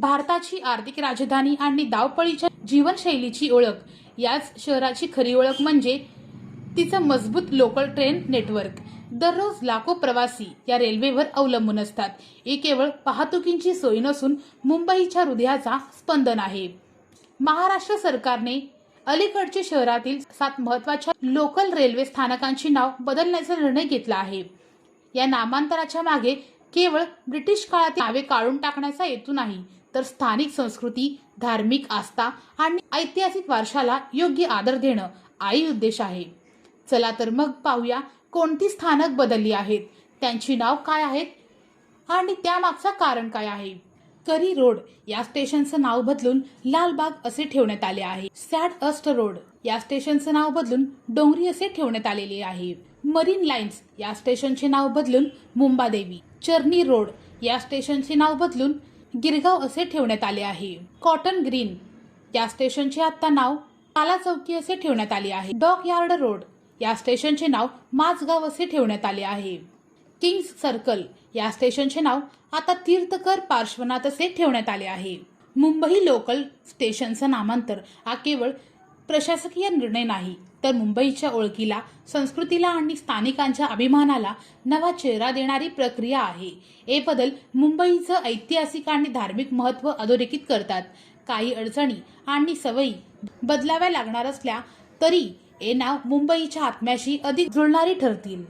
भारताची आर्थिक राजधानी आणि धावपळीच्या जीवनशैलीची ओळख. याच शहराची खरी ओळख म्हणजे तिचं मजबूत लोकल ट्रेन नेटवर्क दररोज लाखो प्रवासी या रेल्वेवर अवलंबून असतात. ही केवळ वाहतुकींची सोय नसून मुंबईच्या हृदयाचा स्पंदन आहे. महाराष्ट्र सरकारने अलीकडचे शहरातील सात महत्त्वाच्या लोकल रेल्वे स्थानकांची नाव बदलण्याचा निर्णय घेतला आहे. या नामांतराच्या मागे केवळ ब्रिटिश काळातील नावे काढून टाकण्याचा हेतू नाही तर स्थानिक संस्कृती धार्मिक आस्था आणि ऐतिहासिक वारशाला योग्य आदर देणं आई उद्देश आहे. चला तर मग पाहूया कोणती स्थानक बदलली आहेत त्यांची नाव काय आहेत आणि त्यामागचं कारण काय आहे. करी रोड या स्टेशनचं नाव बदलून लालबाग असे ठेवण्यात आले आहे. सॅड अस्ट रोड या स्टेशनचं नाव बदलून डोंगरी असे ठेवण्यात आलेले आहे. मरीन लाईन्स या स्टेशनचे नाव बदलून मुंबादेवी. चर्नी रोड या स्टेशनचे नाव बदलून गिरगाव असे ठेवण्यात आले आहे. कॉटन ग्रीन या स्टेशनचे आता नाव काला चौकी असे ठेवण्यात आले आहे. डॉक यार्ड रोड या स्टेशनचे नाव माझगाव असे ठेवण्यात आले आहे. किंग्स सर्कल या स्टेशनचे नाव आता तीर्थकर पार्श्वनाथ असे ठेवण्यात आले आहे. मुंबई लोकल स्टेशनचं नामांतर हा केवळ प्रशासकीय निर्णय नाही तर मुंबईच्या ओळखीला संस्कृतीला आणि स्थानिकांच्या अभिमानाला नवा चेहरा देणारी प्रक्रिया आहे. हे बदल मुंबईचं ऐतिहासिक आणि धार्मिक महत्त्व अधोरेखित करतात. काही अडचणी आणि सवयी बदलाव्या लागणार असल्या तरी हे नाव मुंबईच्या आत्म्याशी अधिक जुळणारी ठरतील.